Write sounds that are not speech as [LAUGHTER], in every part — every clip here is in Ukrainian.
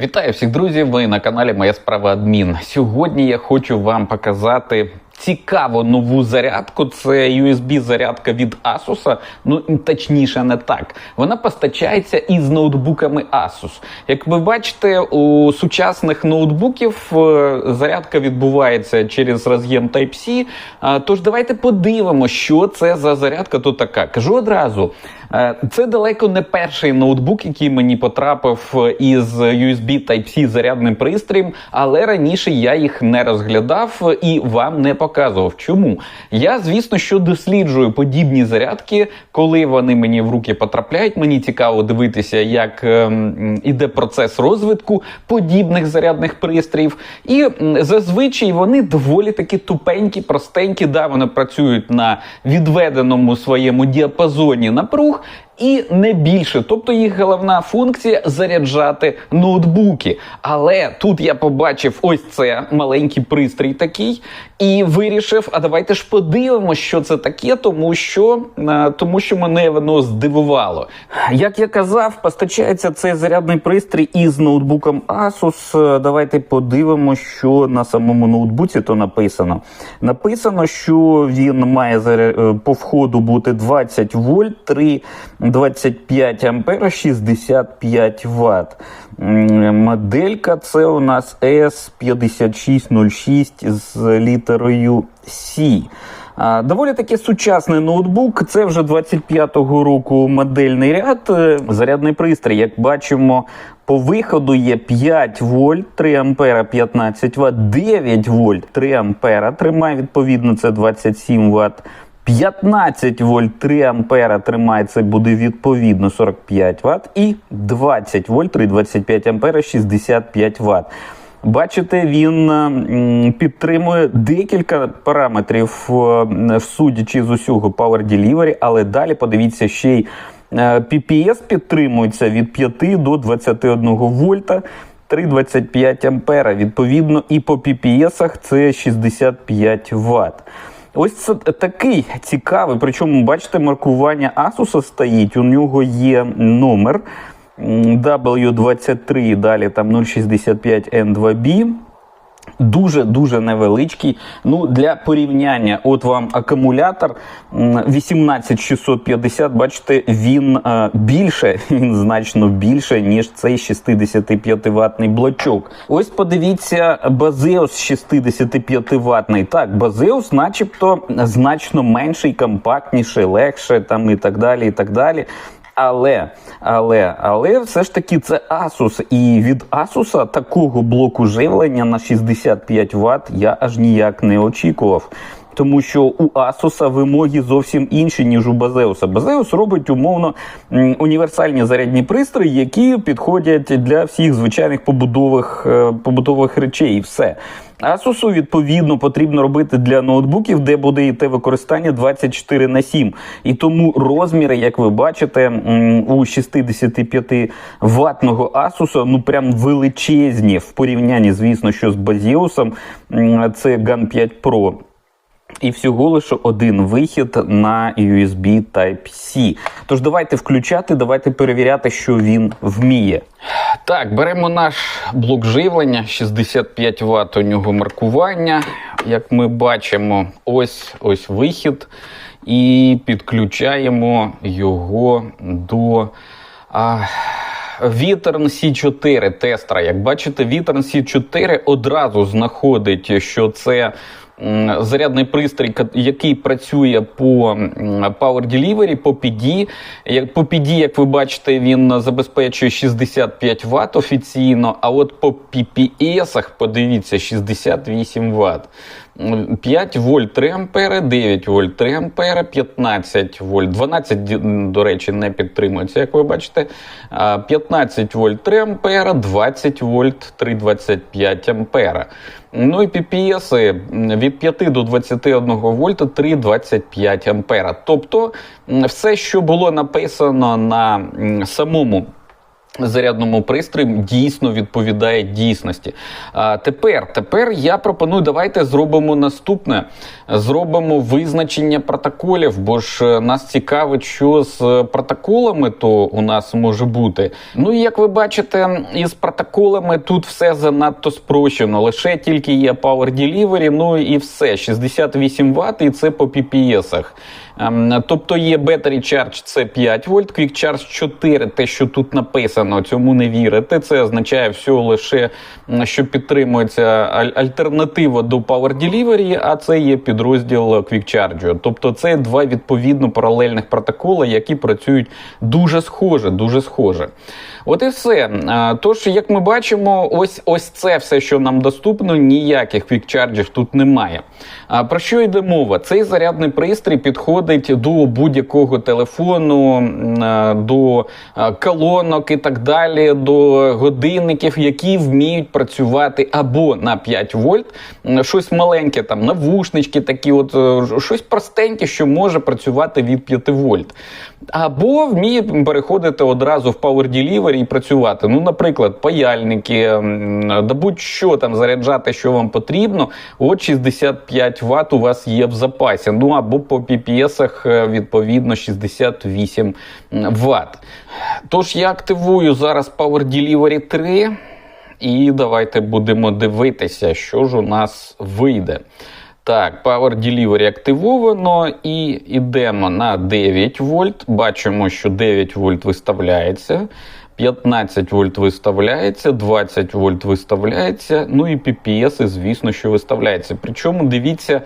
Вітаю всіх друзів! Ви на каналі Моя справа адмін. Сьогодні я хочу вам показати цікаву нову зарядку. Це USB зарядка від Asus. Ну точніше, не так. Вона постачається із ноутбуками Asus. Як ви бачите, у сучасних ноутбуків е, зарядка відбувається через роз'єм Type-C. Е, Тож давайте подивимося, що це за зарядка тут така. Кажу одразу. Е, Це далеко не перший ноутбук, який мені потрапив із USB Type-C зарядним пристроєм, але раніше я їх не розглядав і вам не показував. Чому? Я, звісно, що досліджую подібні зарядки, коли вони мені в руки потрапляють. Мені цікаво дивитися, як ем, іде процес розвитку подібних зарядних пристроїв. І зазвичай вони доволі таки тупенькі, простенькі. Да, вони працюють на відведеному своєму діапазоні напруг. І не більше, тобто їх головна функція заряджати ноутбуки. Але тут я побачив ось це маленький пристрій такий, і вирішив: а давайте ж подивимося, що це таке, тому що, е, тому що мене воно здивувало. Як я казав, постачається цей зарядний пристрій із ноутбуком Asus. Е, Давайте подивимося, що на самому ноутбуці то написано. Написано, що він має е, по входу бути 20 вольт, 3 25 ампер, 65 Вт. Моделька це у нас S5606 з літерою C. Доволі таки сучасний ноутбук. Це вже 25-го року модельний ряд. Е, Зарядний пристрій, як бачимо, по виходу є 5 вольт, 3 ампера, 15 Вт, 9 вольт, 3 ампера. Тримає відповідно це 27 Вт. 15 вольт 3 ампера тримає, це буде відповідно 45 Вт. І 20 вольт 3,25 ампера 65 Вт. Бачите, він підтримує декілька параметрів, е, судячи з усього Power Delivery, але далі подивіться ще й е, PPS підтримується від 5 до 21 вольта. 3,25 ампера. Відповідно, і по PPS це 65 Вт. Ось це такий цікавий. Причому, бачите, маркування Asus стоїть. У нього є номер W23, далі там 065N2B. Дуже дуже невеличкий. Ну для порівняння, от вам акумулятор м, 18650, Бачите, він е, більше, [LAUGHS] він значно більше, ніж цей 65 ватний блочок. Ось подивіться, Базеус 65 ватний. Так, Базеус, начебто, значно менший, компактніший, легше там і так далі. і так далі. Але, але, але все ж таки це Asus. І від Asus такого блоку живлення на 65 Вт я аж ніяк не очікував. Тому що у Asus вимоги зовсім інші, ніж у Базеуса. Базеус робить умовно універсальні зарядні пристрої, які підходять для всіх звичайних побудових, е, побутових речей, і все. Asus, відповідно, потрібно робити для ноутбуків, де буде йти використання 24 на 7. І тому розміри, як ви бачите, у 65 ватного Asus, ну прям величезні в порівнянні, звісно, що з Базіусом. Це Gun 5 Pro. І всього лише один вихід на USB Type-C. Тож давайте включати, давайте перевіряти, що він вміє. Так, беремо наш блок живлення, 65 Вт у нього маркування. Як ми бачимо, ось ось вихід. І підключаємо його до. А, Вітерн C4 тестера. Як бачите, Вітерн C4 одразу знаходить, що це зарядний пристрій, який працює по Power Delivery, по PD. По PD, як ви бачите, він забезпечує 65 Вт офіційно, а от по PPS, подивіться, 68 Вт. 5 вольт 3 ампери, 9 вольт 3 ампери, 15 вольт, 12, до речі, не підтримується, як ви бачите. 15 вольт 3 ампера, 20 вольт 3,25 ампера. Ну і PPS від 5 до 21 вольта 3,25 ампера. Тобто все, що було написано на самому зарядному пристрої дійсно відповідає дійсності. А тепер, тепер я пропоную, давайте зробимо наступне: зробимо визначення протоколів, бо ж е, нас цікавить, що з протоколами то у нас може бути. Ну і як ви бачите, із протоколами тут все занадто спрощено. Лише тільки є Power Delivery, ну і все. 68 Вт, і це по PPS-ах. Ем, Тобто є Battery Charge це 5 вольт, Quick Charge 4, те, що тут написано, цьому не вірите. Це означає всього лише, що підтримується альтернатива до Power Delivery, а це є підрозділ Quick Charge. Тобто це два відповідно паралельних протоколи, які працюють дуже схоже, дуже схоже. От і все. Тож, як ми бачимо, ось ось це все, що нам доступно, ніяких квікчарджів тут немає. Про що йде мова? Цей зарядний пристрій підходить до будь-якого телефону, до колонок і так далі, до годинників, які вміють працювати або на 5 вольт, щось маленьке, там навушнички, такі, от е, щось простеньке, що може працювати від 5 вольт. Або вміє переходити одразу в Power Delivery і працювати. Ну, наприклад, паяльники, да будь-що там заряджати, що вам потрібно. От 65 Вт у вас є в запасі. Ну або по PPS-ах, е, відповідно 68 Вт. Тож я активую зараз Power Delivery 3. І давайте будемо дивитися, що ж у нас вийде. Так, Power Delivery активовано і йдемо на 9 вольт. Бачимо, що 9 вольт виставляється. 15 вольт виставляється, 20 вольт виставляється, ну і PPS, звісно, що виставляється. Причому дивіться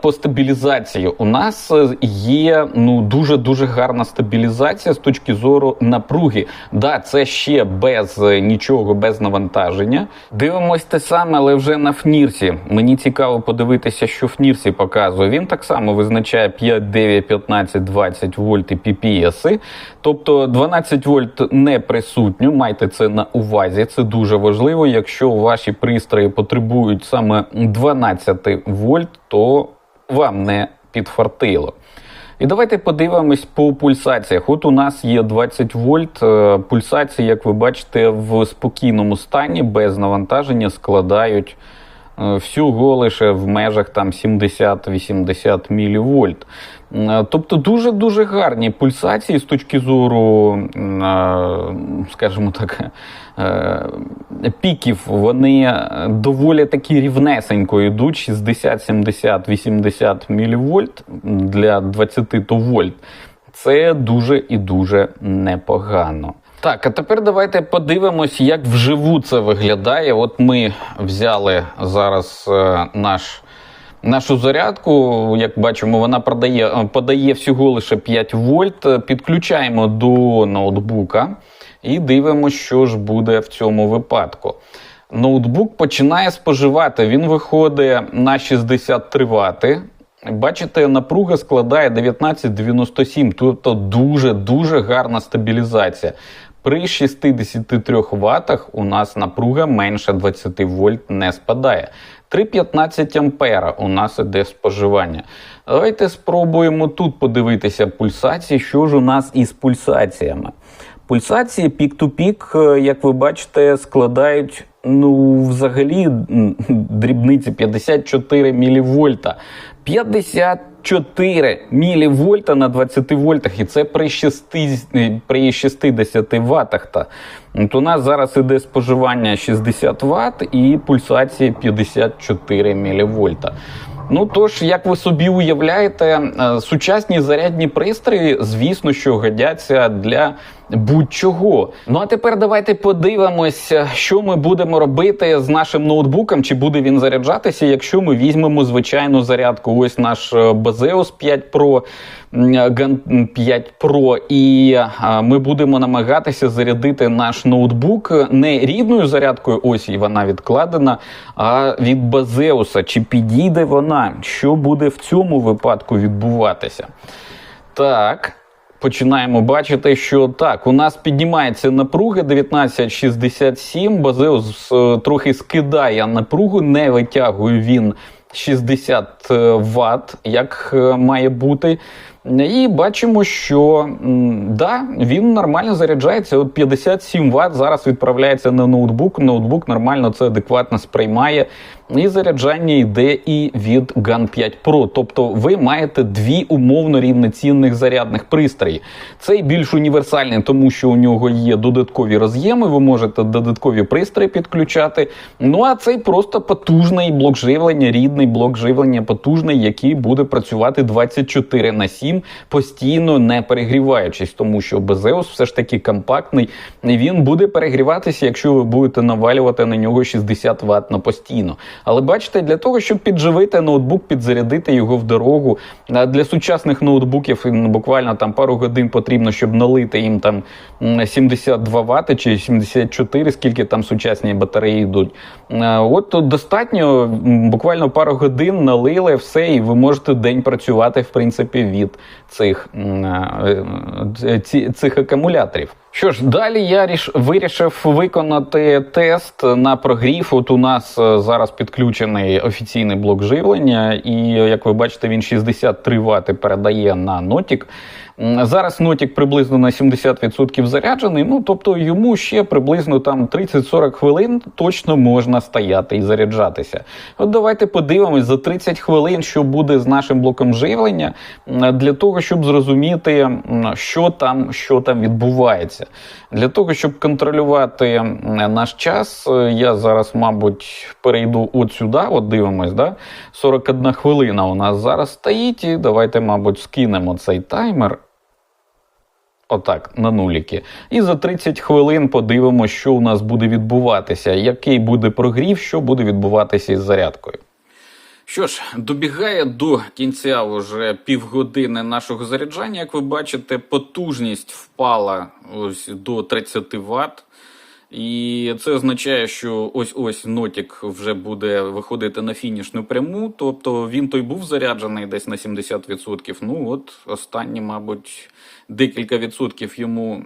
по стабілізації. У нас е, є ну дуже дуже гарна стабілізація з точки зору напруги. Да, це ще без е, нічого, без навантаження. Дивимось те саме, але вже на фнірсі. Мені цікаво подивитися, що фнірсі показує. Він так само визначає 5, 9, 15, 20 вольт і PPS. Тобто 12 вольт не присутньо. Майте це на увазі. Це дуже важливо. Якщо ваші пристрої потребують саме 12 вольт, то вам не підфартило. І давайте подивимось по пульсаціях. От у нас є 20 вольт. Е, Пульсації, як ви бачите, в спокійному стані без навантаження складають всього лише в межах там 70-80 мілівольт. Е, Тобто дуже дуже гарні пульсації з точки зору, е, скажімо так, е, піків. Вони е, доволі такі рівнесенько йдуть: 60, 70, 80 мілівольт для 20 то вольт. Це дуже і дуже непогано. Так, а тепер давайте подивимось, як вживу це виглядає. От ми взяли зараз е, наш. Нашу зарядку, як бачимо, вона продає, е, подає всього лише 5 вольт. Підключаємо до ноутбука і дивимося, що ж буде в цьому випадку. Ноутбук починає споживати, він виходить на 63 Вт. Бачите, напруга складає 19,97, тобто дуже-дуже гарна стабілізація. При 63 ватах у нас напруга менше 20 вольт не спадає. 3,15 ампера у нас іде споживання. Давайте спробуємо тут подивитися пульсації, що ж у нас із пульсаціями. Пульсації пік-ту-пік, е, як ви бачите, складають ну, взагалі дрібниці 54 мВ. 50 4 мілівольта на 20 вольтах, і це при 6, е, при 60 ватах. Та. От у нас зараз іде споживання 60 Вт і пульсації 54 мілівольта. Ну тож, як ви собі уявляєте, е, сучасні зарядні пристрої, звісно, що годяться для будь-чого. Ну а тепер давайте подивимося, що ми будемо робити з нашим ноутбуком, чи буде він заряджатися, якщо ми візьмемо звичайну зарядку. Ось наш е, Baseus 5 Pro, м, Gun 5 Pro, і е, ми будемо намагатися зарядити наш ноутбук не рідною зарядкою, ось і вона відкладена, а від Базеуса. Чи підійде вона? Що буде в цьому випадку відбуватися? Так. Починаємо бачити, що так, у нас піднімається напруга 1967, Базеус е, трохи скидає напругу, не витягує він 60 Вт, як е, має бути. І бачимо, що да, він нормально заряджається. От 57 Вт зараз відправляється на ноутбук. Ноутбук нормально це адекватно сприймає. І заряджання йде і від GAN 5 Pro. Тобто ви маєте дві умовно рівноцінних зарядних пристрої. Цей більш універсальний, тому що у нього є додаткові роз'єми, ви можете додаткові пристрої підключати. Ну а цей просто потужний блок живлення, рідний блок живлення, потужний, який буде працювати 24 на 7, постійно не перегріваючись, тому що Безеус все ж таки компактний. Він буде перегріватися, якщо ви будете навалювати на нього 60 Вт на постійно. Але бачите, для того, щоб підживити ноутбук, підзарядити його в дорогу. Для сучасних ноутбуків буквально там пару годин потрібно, щоб налити їм там м, 72 Вт чи 74, скільки там сучасні батареї йдуть. От достатньо буквально пару годин налили все, і ви можете день працювати в принципі від цих, е, цих акумуляторів. Що ж, далі я ріш, вирішив виконати тест на прогрів. От у нас е, зараз підключений офіційний блок живлення, і як ви бачите, він 63 Вт передає на Нотік. Зараз Нотік приблизно на 70% заряджений. Ну тобто йому ще приблизно там 30-40 хвилин точно можна стояти і заряджатися. От давайте подивимось за 30 хвилин, що буде з нашим блоком живлення, для того, щоб зрозуміти, що там, що там відбувається. Для того, щоб контролювати наш час, е, я зараз, мабуть, перейду от сюди, от дивимось, да? 41 хвилина у нас зараз стоїть. І давайте, мабуть, скинемо цей таймер. Отак, на нуліки. І за 30 хвилин подивимося, що у нас буде відбуватися, який буде прогрів, що буде відбуватися із зарядкою. Що ж, добігає до кінця вже півгодини нашого заряджання. Як ви бачите, потужність впала ось до 30 Вт. І це означає, що ось ось Нотік вже буде виходити на фінішну пряму. Тобто він той був заряджений десь на 70%. Ну от останні, мабуть, декілька відсотків йому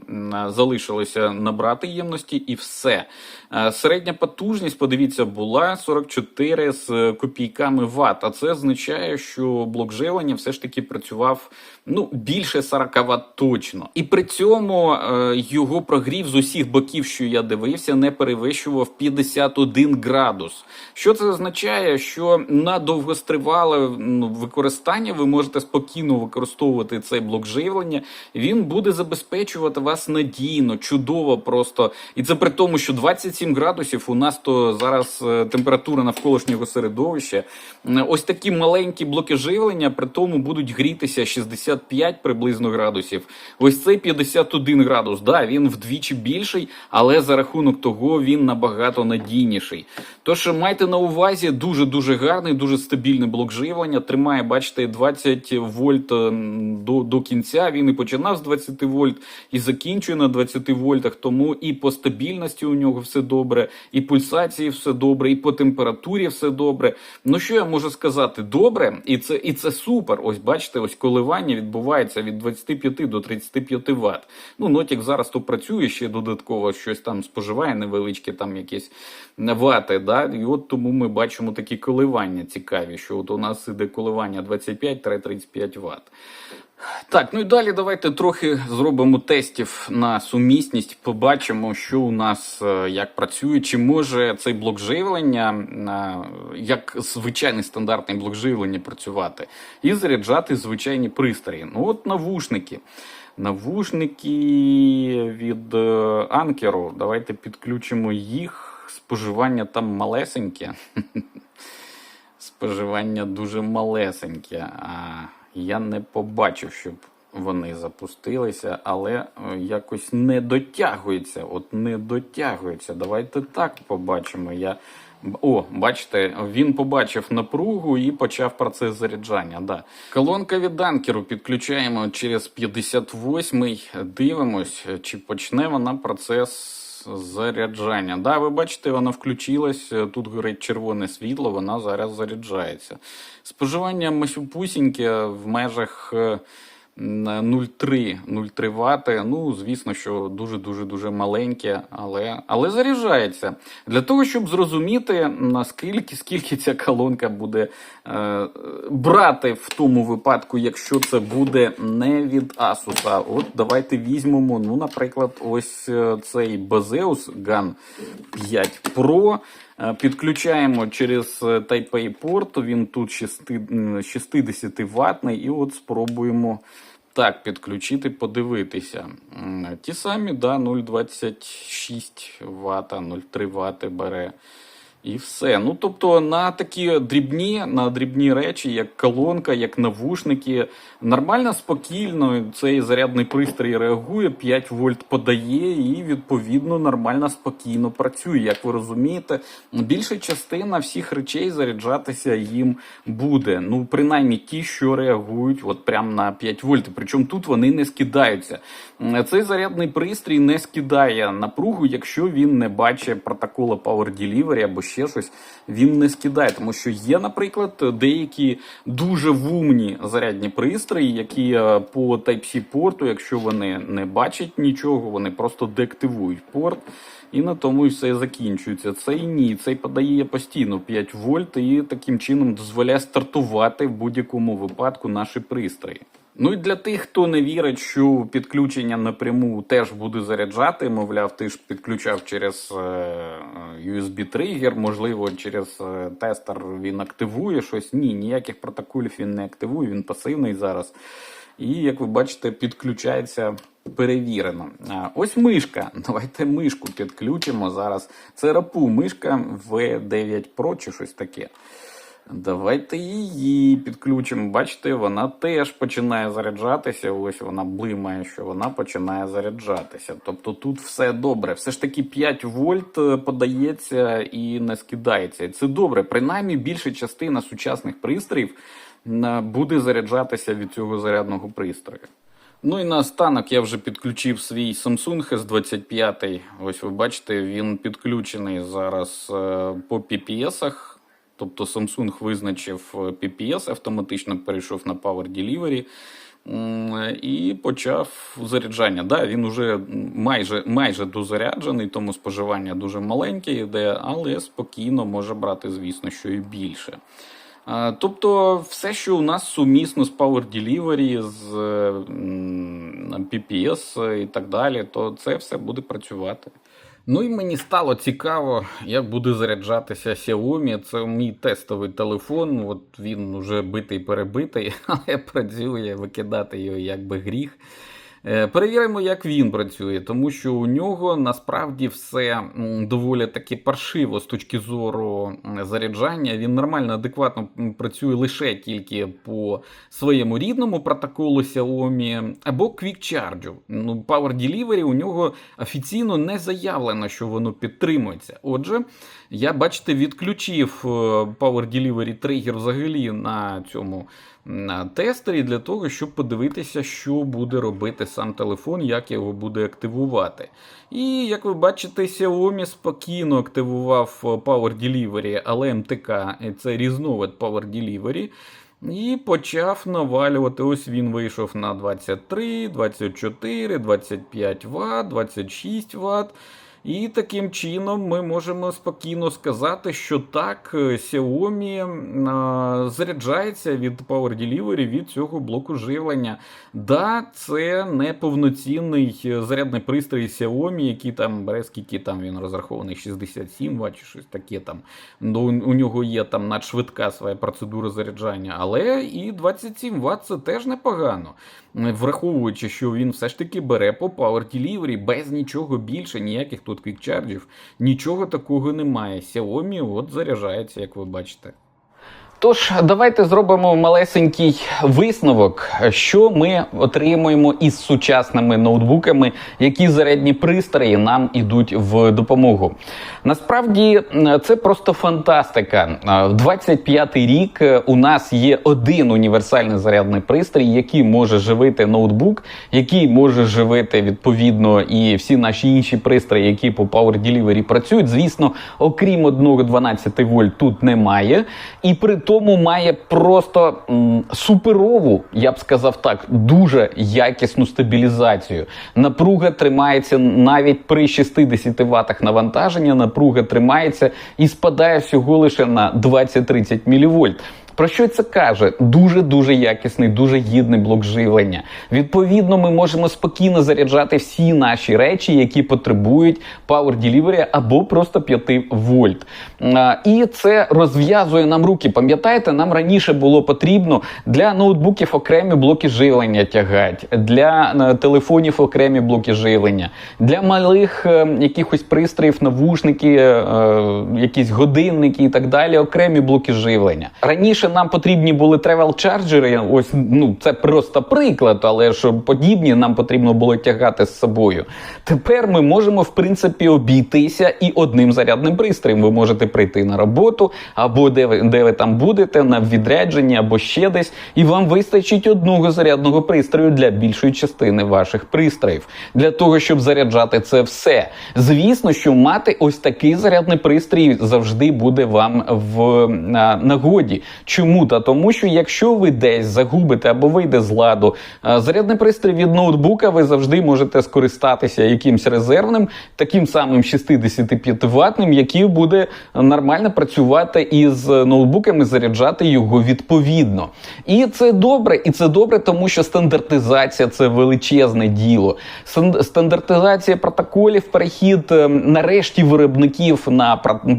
залишилося набрати ємності, і все. Е, Середня потужність, подивіться, була 44 з копійками ватт. А це означає, що блок живлення все ж таки працював ну більше 40 Вт точно. І при цьому е, його прогрів з усіх боків, що я дивився, не перевищував 51 градус. Що це означає? Що на довгостривале використання ви можете спокійно використовувати цей блок живлення. Він буде забезпечувати вас надійно, чудово просто. І це при тому, що 27 градусів у нас то зараз е, температура навколишнього середовища. Е, Ось такі маленькі блоки живлення при тому будуть грітися 65 приблизно градусів. Ось цей 51 градус. Да, він вдвічі більший, але за рахунок того він набагато надійніший. Тож майте на увазі дуже дуже гарний, дуже стабільний блок живлення. Тримає, бачите, 20 вольт до, до кінця. Він і починав з 20 вольт і закінчує на 20 вольтах. Тому і по стабільності у нього все добре, і пульсації все добре, і по температурі все добре. Ну що я можу сказати? Добре, і це і це супер. Ось бачите, ось коливання відбувається від 25 до 35 Вт. Ну, Нотік зараз то працює ще додатково, щось там споживає невеличкі там якісь вати. Да? І от тому ми бачимо такі коливання цікаві, що от у нас іде коливання 25-35 Вт. Так, ну і далі давайте трохи зробимо тестів на сумісність. Побачимо, що у нас е, як працює, чи може цей блок живлення, е, як звичайний стандартний блок живлення працювати, і заряджати звичайні пристрої. Ну от навушники. Навушники від Анкеру. Давайте підключимо їх. Споживання там малесеньке. [LAUGHS] Споживання дуже малесеньке. Я не побачив, щоб вони запустилися, але е, якось не дотягується. От не дотягується. Давайте так побачимо. Я... О, бачите, він побачив напругу і почав процес заряджання. Да. Колонка від Анкеру підключаємо через 58-й. Дивимось, чи почне вона процес заряджання. Да, ви бачите, вона включилась. Тут горить червоне світло, вона зараз заряджається. Споживання масюпусіньке в межах. Е, на 0,3 0,3 вати. Ну, звісно, що дуже дуже маленьке, але але заряджається для того, щоб зрозуміти наскільки скільки ця колонка буде е, брати в тому випадку, якщо це буде не від Asus. От давайте візьмемо. Ну, наприклад, ось е, цей Baseus GAN 5 Pro. Е, Підключаємо через е, Type-A порт, він тут 60 ватний, і от спробуємо так підключити, подивитися. Ті самі, да, 0,26 Вт, 0,3 Вт бере. І все. Ну тобто на такі дрібні, на дрібні речі, як колонка, як навушники, нормально, спокійно цей зарядний пристрій реагує, 5 вольт подає і відповідно нормально, спокійно працює. Як ви розумієте, більша частина всіх речей заряджатися їм буде. Ну, принаймні ті, що реагують от прямо на 5 вольт. Причому тут вони не скидаються. Цей зарядний пристрій не скидає напругу, якщо він не бачить протокола Power Delivery або ще щось, він не скидає. Тому що є, наприклад, деякі дуже вумні зарядні пристрої, які е, по Type-C порту, якщо вони не бачать нічого, вони просто деактивують порт. І на тому і все закінчується. Цей ні, цей подає постійно 5 вольт і таким чином дозволяє стартувати в будь-якому випадку наші пристрої. Ну і для тих, хто не вірить, що підключення напряму теж буде заряджати, мовляв, ти ж підключав через USB тригер, можливо, через е, тестер він активує щось. Ні, ніяких протоколів він не активує, він пасивний зараз. І, як ви бачите, підключається перевірено. Ось мишка. [LAUGHS] Давайте мишку підключимо зараз. Це рапу мишка V9 Pro чи щось таке. Давайте її підключимо. Бачите, вона теж починає заряджатися. Ось вона блимає, що вона починає заряджатися. Тобто тут все добре. Все ж таки 5 вольт е, подається і не скидається. Це добре. Принаймні більша частина сучасних пристроїв е, буде заряджатися від цього зарядного пристрою. Ну і наостанок я вже підключив свій Samsung S25. Ось ви бачите, він підключений зараз е, по PPS-ах. Тобто Samsung визначив PPS, автоматично перейшов на Power Delivery і почав заряджання. Да, він уже майже майже дозаряджений, тому споживання дуже маленьке йде, але спокійно може брати, звісно, що і більше. Тобто, все, що у нас сумісно з Power Delivery, з PPS і так далі, то це все буде працювати. Ну і мені стало цікаво, як буде заряджатися Xiaomi. Це мій тестовий телефон. От він уже битий перебитий, [LAUGHS] але працює викидати його як би гріх. Е, Перевіримо, як він працює, тому що у нього насправді все доволі таки паршиво з точки зору заряджання. Він нормально, адекватно працює лише тільки по своєму рідному протоколу Xiaomi або Quick Charge. Ну, Power Delivery у нього офіційно не заявлено, що воно підтримується. Отже, я бачите, відключив е, Power Delivery тригер взагалі на цьому тестері для того, щоб подивитися, що буде робити сам телефон, як його буде активувати. І як ви бачите, Xiaomi спокійно активував Power Delivery, але МТК це різновид Power Delivery. І почав навалювати. Ось він вийшов на 23, 24, 25 Вт, 26 Вт. І таким чином ми можемо спокійно сказати, що так, е, Xiaomi заряджається від Power Delivery від цього блоку живлення. Да, це не повноцінний е, зарядний пристрій Xiaomi, який там бере, скільки там він розрахований, 67 Вт чи щось таке там. Ну, у нього є там надшвидка своя процедура заряджання, але і 27 Вт це теж непогано. Враховуючи, що він все ж таки бере по Power Delivery без нічого більше, ніяких тут квікчарджів, нічого такого немає. Xiaomi от заряджається, як ви бачите. Тож, давайте зробимо малесенький висновок, що ми отримуємо із сучасними ноутбуками, які зарядні пристрої нам ідуть в допомогу. Насправді це просто фантастика. В 25-й рік у нас є один універсальний зарядний пристрій, який може живити ноутбук, який може живити відповідно і всі наші інші пристрої, які по Power Delivery працюють. Звісно, окрім одного 12 вольт тут немає. І при тому тому має просто м, суперову, я б сказав так, дуже якісну стабілізацію. Напруга тримається навіть при 60 ватах навантаження. Напруга тримається і спадає всього лише на 20-30 мВ. Про що це каже? Дуже дуже якісний, дуже гідний блок живлення. Відповідно, ми можемо спокійно заряджати всі наші речі, які потребують Power Delivery або просто 5 вольт. І це розв'язує нам руки. Пам'ятаєте, нам раніше було потрібно для ноутбуків окремі блоки живлення тягати, для е, телефонів окремі блоки живлення, для малих е, якихось пристроїв, навушники, е, якісь годинники і так далі, окремі блоки живлення. Раніше нам потрібні були тревел чарджери. Ось ну це просто приклад, але ж подібні нам потрібно було тягати з собою. Тепер ми можемо в принципі обійтися і одним зарядним пристроєм. Ви можете прийти на роботу, або де ви де ви там будете, на відрядженні, або ще десь, і вам вистачить одного зарядного пристрою для більшої частини ваших пристроїв, для того, щоб заряджати це все. Звісно, що мати ось такий зарядний пристрій завжди буде вам в нагоді. Чому? Та тому, що якщо ви десь загубите або вийде з ладу зарядний пристрій від ноутбука, ви завжди можете скористатися якимсь резервним, таким самим 65 ватним, який буде нормально працювати із ноутбуками, заряджати його відповідно. І це добре, і це добре, тому що стандартизація це величезне діло. Стандартизація протоколів, перехід е, нарешті виробників на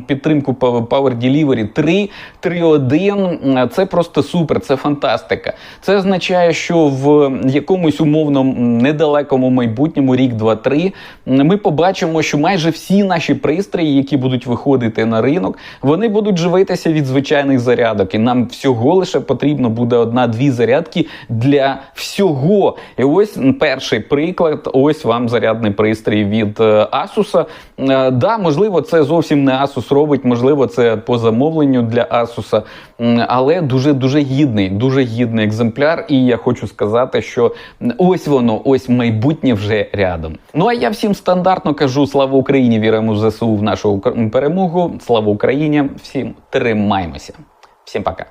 підтримку Power Delivery 3, 3.1 е, це просто супер, це фантастика. Це означає, що в якомусь умовно недалекому майбутньому, рік, два, три, ми побачимо, що майже всі наші пристрої, які будуть виходити на ринок, вони будуть живитися від звичайних зарядок. І нам всього лише потрібно буде одна-дві зарядки для всього. І ось перший приклад: ось вам зарядний пристрій від е, Asus. Е, Да, можливо, це зовсім не Asus робить, можливо, це по замовленню для Asus, але дуже дуже гідний, дуже гідний екземпляр. І я хочу сказати, що ось воно, ось майбутнє вже рядом. Ну а я всім стандартно кажу: слава Україні! Віримо в ЗСУ в нашу перемогу. Слава Україні! Всім тримаймося! Всім пока!